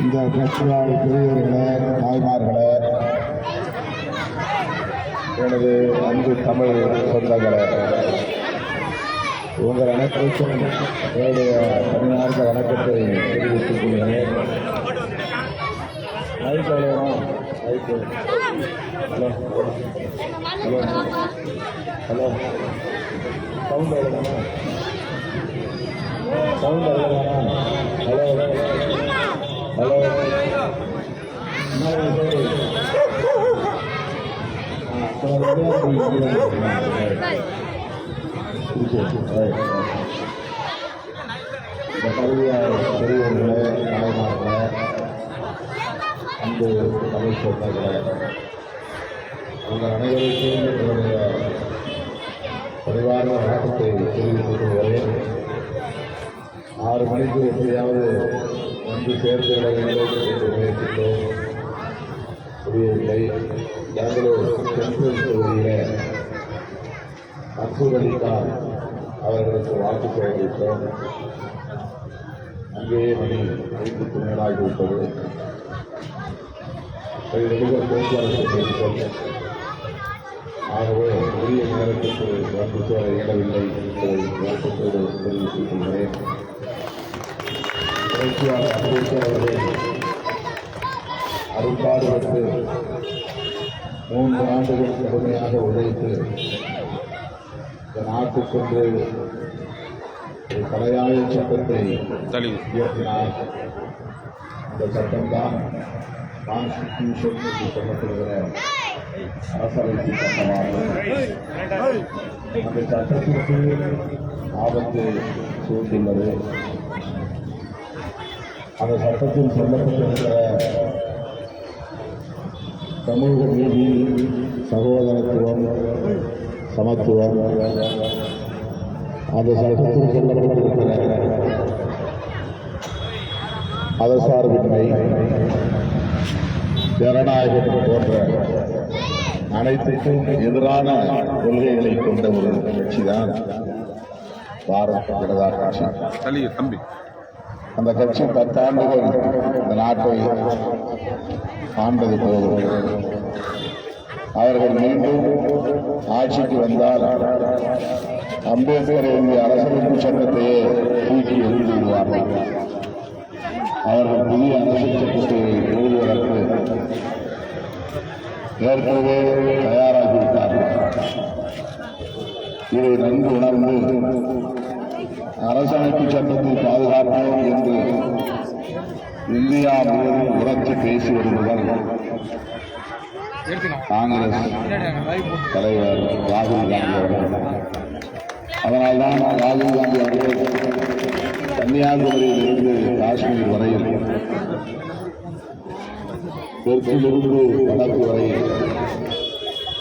இந்த கட்சியால் பெரியவர்களே தாய்மார்களே எனது அன்பு தமிழ் சொந்தங்களே உங்கள் அனைத்திற்கும் என்னுடைய பணியார்ந்த வணக்கத்தை தெரிவித்துக் கொள்கிறேன். అయితే హలో హలో హలో సౌండ్ వెళ్ళగానా సౌండ్ వెళ్ళగానా హలో హలో ఇక్కడ தமிழ் உங்கள் அனைவருக்கும் என்னுடைய பரிவார வணக்கத்தை தெரிவித்துக் கொள்கிறேன் ஆறு மணிக்கு எப்படியாவது வந்து சேர்ந்து விட வேண்டும் என்று முயற்சித்தோம் முடியவில்லை பெங்களூர் சென்ட்ரல் தொகுதியில் மன்சூர் அலிகான் அவர்களுக்கு வாக்கு தெரிவித்தோம் அங்கேயே மணி ஐந்துக்கு மேலாகிவிட்டது நெடுக போக்குவரத்து செய்திகள் ஆகவே உரிய நேரத்துக்கு வந்து சேர இயலவில்லை என்பதை வருத்தத்தோடு தெரிவித்துக் கொள்கிறேன் புரட்சியாளர் அம்பேத்கர் அவர்கள் அரும்பாடுபட்டு மூன்று ஆண்டுகள் கடுமையாக உழைத்து இந்த நாட்டுக்கொன்று ஒரு தலையாய சட்டத்தை இயற்றினார் அந்த சட்டம்தான் கான்ஸ்டிடியூஷன் என்று சொல்லப்படுகிற அரசமைப்பு சட்டமாகும் அந்த சட்டத்திற்கு ஆபத்து சூழ்ந்துள்ளது அந்த சட்டத்தில் சொல்லப்பட்டிருக்கிற சமூக நீதி சகோதரத்துவம் சமத்துவம் அந்த சட்டத்தில் சொல்லப்பட்டிருக்கிற மதசார்பின்மை ஜனநாயகம் போன்ற அனைத்துக்கும் எதிரான கொள்கைகளை கொண்ட ஒரு கட்சிதான் பாரத ஜனதா கட்சி. தம்பி. அந்த கட்சி பத்தாண்டுகள் இந்த நாட்டை ஆண்டது போதும் அவர்கள் மீண்டும் ஆட்சிக்கு வந்தால் அம்பேத்கர் எழுதிய அரசமைப்பு சட்டத்தையே தூக்கி எறிந்து விடுவார்கள். அவர்கள் புதிய அரசியல் சட்டத்தை எழுதுவதற்கு ஏற்கனவே தயாராகிவிட்டார்கள் இதை நன்கு உணர்ந்து அரசமைப்பு சட்டத்தை பாதுகாப்போம் என்று இந்தியா முழுவதும் உரத்து பேசி வருவதால் காங்கிரஸ் தலைவர் ராகுல் காந்தி அவர்கள். அதனால்தான் ராகுல் காந்தி அவர்கள் கன்னியாகுமரியிலிருந்து காஷ்மீர் வரையில் தெற்கிலிருந்து வடக்கு வரை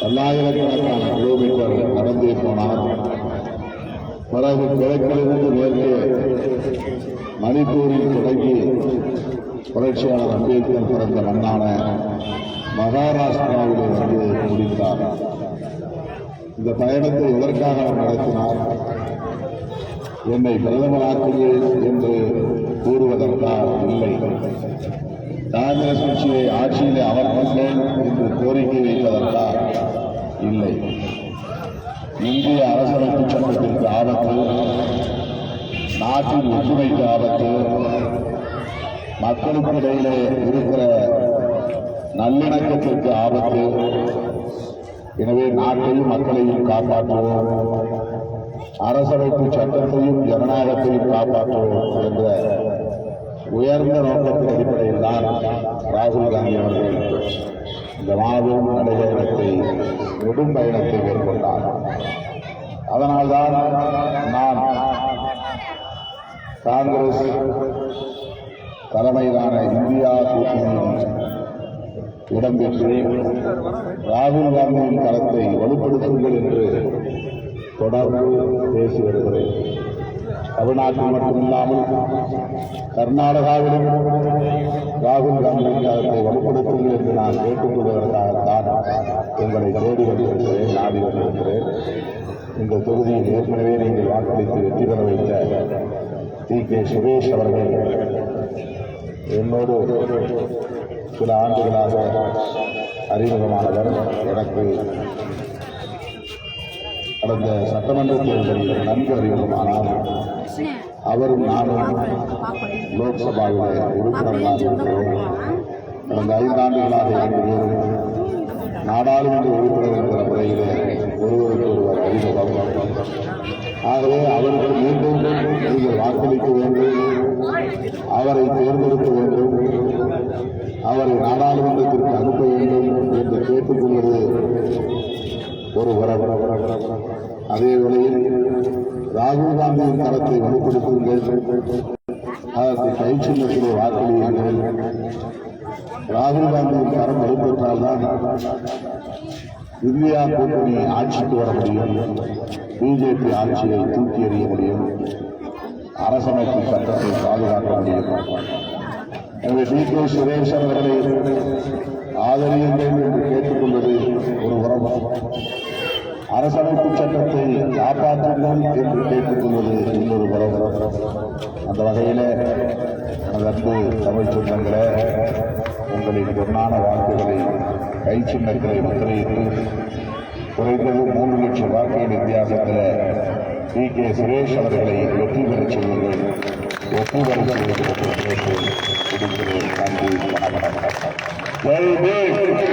பல்லாயிரக்கணக்கான கிலோமீட்டர் நடந்தே போனார் பிறகு கிழக்கிலிருந்து மேற்கே மணிப்பூரில் தொடங்கி புரட்சியாளர் அம்பேத்கர் பிறந்த மண்ணான மகாராஷ்டிராவிலே வந்து முடித்தார். இந்த பயணத்தை எதற்காக நடத்தினார்? என்னை பிரதமராக்குங்கள் என்று கூறுவதற்கா இல்லை காங்கிரஸ் கட்சியை ஆட்சியிலே அமர்த்துங்கள் என்று கோரிக்கை வைப்பதற்கா இல்லை இந்திய அரசமைப்பு சட்டத்திற்கு ஆபத்து நாட்டின் ஒற்றுமைக்கு ஆபத்து. மக்களுக்கு இடையிலே இருக்கிற நல்லிணக்கத்திற்கு ஆபத்து. எனவே நாட்டையும் மக்களையும் காப்பாற்றுவோம். அரசமைப்பு சட்டத்தையும் ஜனநாயகத்தையும் காப்பாற்றுவோம் என்ற உயர்ந்த நோக்கத்தின் அடிப்படையில் தான் ராகுல் காந்தி அவர்கள் இந்த மாபெரும் நடைபயணத்தை நெடும் பயணத்தை மேற்கொண்டார். அதனால்தான் நான் காங்கிரஸ் தலைமையிலான இந்தியா கூட்டணியில் இடம்பெற்று ராகுல் காந்தியின் தரத்தை வலுப்படுத்துங்கள் என்று தொடர்ந்து பேசி வருகிறேன். தமிழ்நாட்டில் மட்டுமில்லாமல் கர்நாடகாவிலும் ராகுல் காந்தியின் தரத்தை வலுப்படுத்துங்கள் என்று நான் கேட்டுக்கொள்வதற்காகத்தான் எங்களை தேடி வந்திருக்கிறேன் நாடி வந்திருக்கிறேன். இந்த தொகுதியில் ஏற்கனவே நீங்கள் வாக்களித்து வெற்றி பெற வைத்த டி கே சுரேஷ் அவர்கள் என்னோடு சில ஆண்டுகளாக அறிமுகமானவர். எனக்கு கடந்த சட்டமன்ற தேர்தலில் நன்கு அறிமுகமானார். அவரும் நானும் லோக்சபாவில் உறுப்பினர்களாக இருக்கிறோம் கடந்த ஐந்தாண்டுகளாக இரண்டு பேரும் நாடாளுமன்ற உறுப்பினர் என்கிற முறையிலே நீங்கள் வாக்களிக்க வேண்டும் அவரை தேர்ந்தெடுக்க வேண்டும் அவரை நாடாளுமன்றத்திற்கு அனுப்ப வேண்டும் என்று கேட்டுக்கொள்வது ஒரு உறவு. அதே வேளையில் ராகுல் காந்தியின் தரத்தை வலுப்படுத்துங்கள். அதற்கு கை சின்னத்திலே வாக்களியுங்கள். ராகுல் காந்தியின் தரம் வலுப்பெற்றால்தான் இந்தியா கூட்டணி ஆட்சிக்கு வர முடியும். பிஜேபி ஆட்சியை தூக்கி எறிய முடியும். அரசமைப்பு சட்டத்தை பாதுகாக்க முடியும் எனவே டி. கே. சுரேஷ் அவர்களை ஆதரியுங்கள் என்று கேட்டுக்கொள்வது ஒரு உறவு. அரசமைப்பு சட்டத்தை காப்பாற்றுங்கள் என்று கேட்டுக்கொள்வது இன்னொரு உறவு. அந்த வகையில் அதற்கு தமிழ் சொந்தங்களே உங்களின் பொன்னான வாக்குகளை கை சின்னங்களை முத்திரையிட்டு குறைந்தது மூன்று லட்சம் வாக்குகள் வித்தியாசத்தில் டி கே சுரேஷ் அவர்களை வெற்றி பெறச் செய்யுங்கள் ஒப்புதல் செய்வது என்று கேட்டு விடுக்கிறேன் நன்றி வணக்கம்